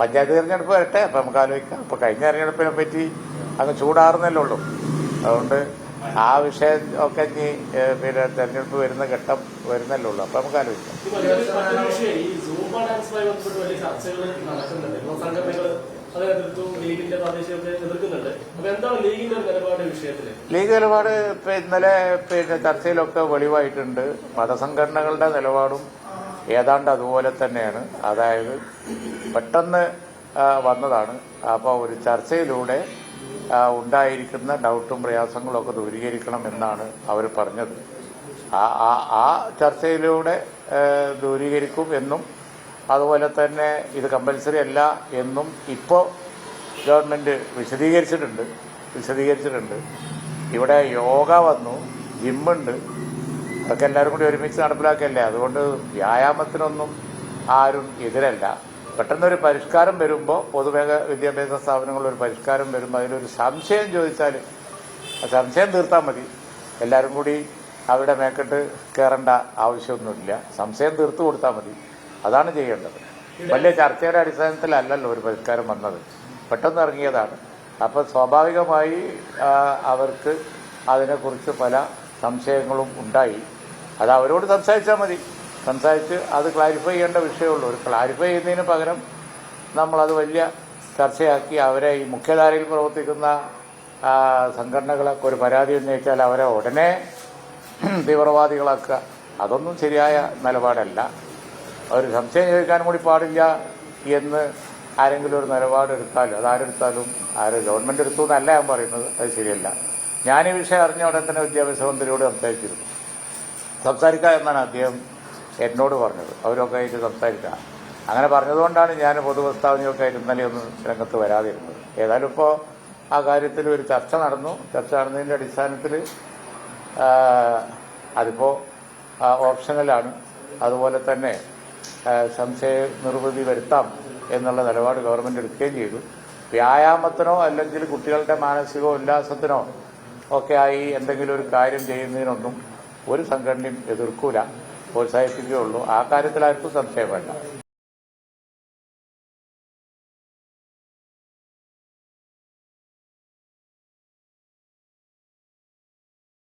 പഞ്ചായത്ത് തിരഞ്ഞെടുപ്പ് വരട്ടെ അപ്പം നമുക്ക് ആലോചിക്കാം. അപ്പം കഴിഞ്ഞ തിരഞ്ഞെടുപ്പിനെ പറ്റി അങ്ങ് ചൂടാറുന്നല്ലേ ഉള്ളൂ. അതുകൊണ്ട് ആ വിഷയം ഒക്കെ ഇനി പിന്നെ തെരഞ്ഞെടുപ്പ് വരുന്ന ഘട്ടം വരുന്നല്ലേ ഉള്ളൂ. അപ്പം നമുക്ക് ആലോചിക്കാം. ലീഗ് നിലപാട് ഇപ്പൊ ഇന്നലെ പിന്നെ ചർച്ചയിലൊക്കെ വെളിവായിട്ടുണ്ട്. മതസംഘടനകളുടെ നിലപാടും ഏതാണ്ട് അതുപോലെ തന്നെയാണ്. അതായത് പെട്ടെന്ന് വന്നതാണ്. അപ്പോൾ ഒരു ചർച്ചയിലൂടെ ഉണ്ടായിരിക്കുന്ന ഡൗട്ടും പ്രയാസങ്ങളും ഒക്കെ ദൂരീകരിക്കണം എന്നാണ് അവർ പറഞ്ഞത്. ആ ആ ആ ചർച്ചയിലൂടെ ദൂരീകരിക്കും എന്നും അതുപോലെ തന്നെ ഇത് കമ്പൽസറി അല്ല എന്നും ഇപ്പോൾ ഗവൺമെന്റ് വിശദീകരിച്ചിട്ടുണ്ട് വിശദീകരിച്ചിട്ടുണ്ട്. ഇവിടെ യോഗ വന്നു ജിമ്മുണ്ട് അതൊക്കെ എല്ലാവരും കൂടി ഒരുമിച്ച് നടപ്പിലാക്കിയല്ലേ അതുകൊണ്ട് വ്യായാമത്തിനൊന്നും ആരും എതിരല്ല. പെട്ടെന്നൊരു പരിഷ്കാരം വരുമ്പോൾ പൊതുമേഖ വിദ്യാഭ്യാസ സ്ഥാപനങ്ങളിൽ ഒരു പരിഷ്കാരം വരുമ്പോൾ അതിലൊരു സംശയം ചോദിച്ചാൽ ആ സംശയം തീർത്താൽ മതി. എല്ലാവരും കൂടി അവിടെ മേക്കെട്ട് കയറേണ്ട ആവശ്യമൊന്നുമില്ല. സംശയം തീർത്തു കൊടുത്താൽ മതി. അതാണ് ചെയ്യേണ്ടത്. വലിയ ചർച്ചയുടെ അടിസ്ഥാനത്തിലല്ലല്ലോ ഒരു പരിഷ്കാരം വന്നത്. പെട്ടെന്ന് ഇറങ്ങിയതാണ്. അപ്പോൾ സ്വാഭാവികമായി അവർക്ക് അതിനെക്കുറിച്ച് പല സംശയങ്ങളും ഉണ്ടായി. അത് അവരോട് സംസാരിച്ചാൽ മതി. സംസാരിച്ച് അത് ക്ലാരിഫൈ ചെയ്യേണ്ട വിഷയമുള്ളൂ ഒരു ക്ലാരിഫൈ ചെയ്യുന്നതിന് പകരം നമ്മളത് വലിയ ചർച്ചയാക്കി അവരെ ഈ മുഖ്യധാരയിൽ പ്രവർത്തിക്കുന്ന സംഘടനകളൊക്കെ ഒരു പരാതി ഉന്നയിച്ചാൽ അവരെ ഉടനെ തീവ്രവാദികളാക്കുക. അതൊന്നും ശരിയായ നിലപാടല്ല. ഒരു സംശയം ചോദിക്കാൻ കൂടി പാടില്ല എന്ന് ആരെങ്കിലും ഒരു നിലപാടെടുത്താലും അതാരെടുത്താലും ആര് ഗവൺമെന്റ് എടുത്തു എന്നല്ല ഞാൻ പറയുന്നത് അത് ശരിയല്ല. ഞാൻ ഈ വിഷയം അറിഞ്ഞ ഉടനെ തന്നെ വിദ്യാഭ്യാസ മന്ത്രിയോട് സംസാരിച്ചിരുന്നു. സംസാരിക്കുക എന്നാണ് അദ്ദേഹം എന്നോട് പറഞ്ഞത്. അവരൊക്കെ ആയിട്ട് സംസാരിക്കാം അങ്ങനെ പറഞ്ഞതുകൊണ്ടാണ് ഞാൻ പൊതുപ്രസ്താവനയൊക്കെ ആയിട്ട് ഇന്നലെ ഒന്ന് രംഗത്ത് വരാതിരുന്നത്. ഏതായാലും ഇപ്പോൾ ആ കാര്യത്തിൽ ഒരു ചർച്ച നടന്നു. ചർച്ച നടന്നതിന്റെ അടിസ്ഥാനത്തിൽ അതിപ്പോൾ ഓപ്ഷണലാണ് അതുപോലെ തന്നെ സംശയ നിർവൃതി വരുത്താം എന്നുള്ള നിലപാട് ഗവൺമെന്റ് എടുക്കുകയും ചെയ്തു. വ്യായാമത്തിനോ അല്ലെങ്കിൽ കുട്ടികളുടെ മാനസിക ഉല്ലാസത്തിനോ ഒക്കെ ആയി എന്തെങ്കിലും ഒരു കാര്യം ചെയ്യുന്നതിനൊന്നും ഒരു സംഘടനയും എതിർക്കൂല. പ്രോത്സാഹിപ്പിക്കുകയുള്ളൂ. ആ കാര്യത്തിൽ ആർക്കും സംശയം വേണ്ട